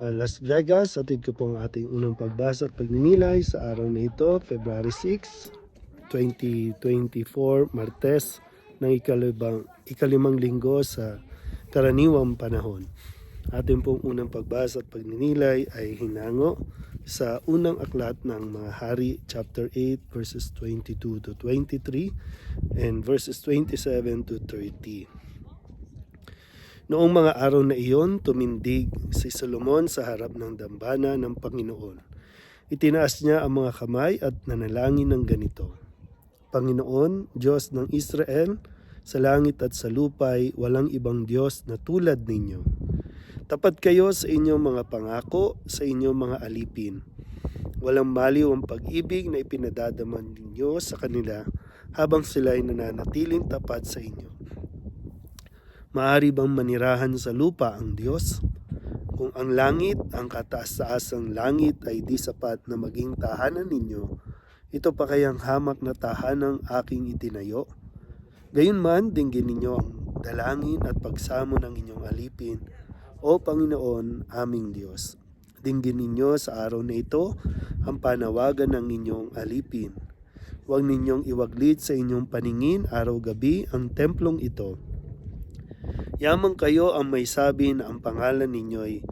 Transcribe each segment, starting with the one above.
uh, Las Vegas. Atid ko po ang ating unang pagbasa at pagninilay sa araw na ito, February 6, 2024, Martes, ng ikalibang, ikalimang linggo sa karaniwang panahon. Ating pong unang pagbasa at pagninilay ay hinango sa unang aklat ng mga hari, chapter 8, verses 22 to 23, and verses 27 to 30. Noong mga araw na iyon, tumindig si Solomon sa harap ng dambana ng Panginoon. Itinaas niya ang mga kamay at nanalangin ng ganito. Panginoon, Diyos ng Israel, sa langit at sa lupay, walang ibang Diyos na tulad ninyo. Tapat kayo sa inyong mga pangako, sa inyong mga alipin. Walang maliw ang pag-ibig na ipinadadaman ninyo sa kanila habang sila'y nananatiling tapat sa inyo. Maari bang manirahan sa lupa ang Diyos? Kung ang langit, ang kataas-taasang langit ay di sapat na maging tahanan ninyo, ito pa kayang hamak na tahanang aking itinayo? Gayunman, dinggin ninyo ang dalangin at pagsamo ng inyong alipin, O Panginoon, aming Diyos. Dinggin ninyo sa araw na ito ang panawagan ng inyong alipin. Huwag ninyong iwaglit sa inyong paningin araw-gabi ang templong ito. Yamang kayo ang may sabi ang pangalan ninyo'y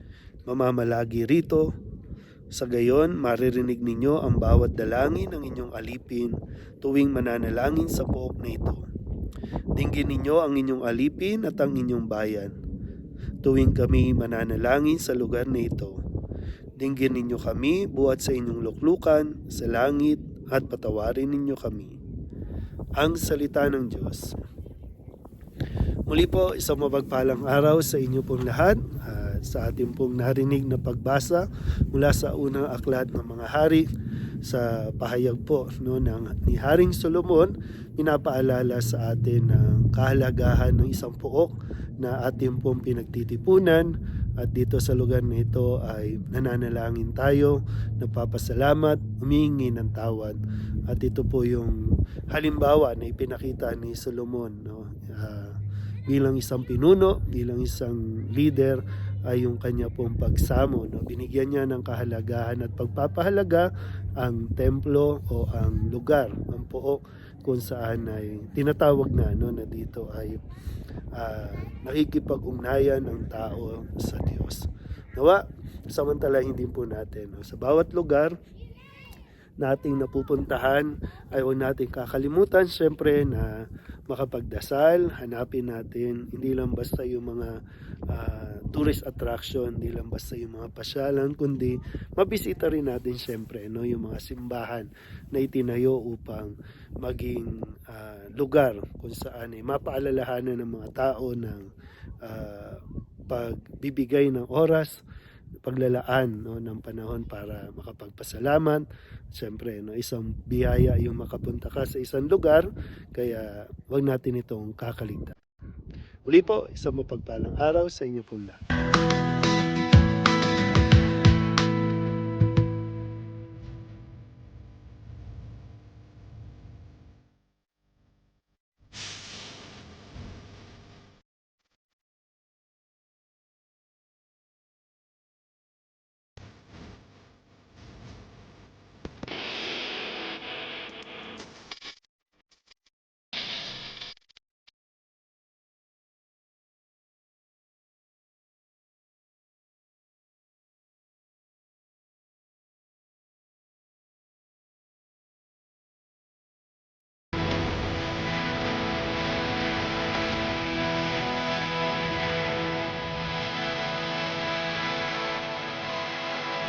mamamalagi rito. Sa gayon, maririnig ninyo ang bawat dalangin ng inyong alipin tuwing mananalangin sa pook na ito. Dinggin ninyo ang inyong alipin at ang inyong bayan. Tuwing kami mananalangin sa lugar na ito, dinggin ninyo kami buhat sa inyong luklukan sa langit at patawarin ninyo kami. Ang salita ng Diyos. Muli po, isang mapagpalang araw sa inyo pong lahat at sa ating pong narinig na pagbasa mula sa unang aklat ng mga hari sa pahayag po no, ng, ni Haring Solomon, pinapaalala sa atin ang kahalagahan ng isang puok na ating pong pinagtitipunan at dito sa lugar na ito ay nananalangin tayo, nagpapasalamat, humingi ng tawad. At ito po yung halimbawa na ipinakita ni Solomon. No? Bilang isang pinuno, bilang isang leader, ay yung kanya pong pagsamo. No? Binigyan niya ng kahalagahan at pagpapahalaga ang templo o ang lugar, ang pook kung saan ay tinatawag na no, na dito ay uh, nakikipag-ugnayan ang tao sa Diyos. Nawa, samantalahin din po natin. No? Sa bawat lugar, nating napupuntahan ay huwag nating kakalimutan syempre na makapagdasal, hanapin natin hindi lang basta yung mga uh, tourist attraction, hindi lang basta yung mga pasyalan, kundi mabisita rin natin syempre no, yung mga simbahan na itinayo upang maging uh, lugar kung saan ay mapaalalahanan ng mga tao ng uh, pagbibigay ng oras paglalaan no, ng panahon para makapagpasalamat. Siyempre, no, isang biyaya yung makapunta ka sa isang lugar, kaya wag natin itong kakaligtaan. Uli po, isang mapagpalang araw sa inyo pong lahat.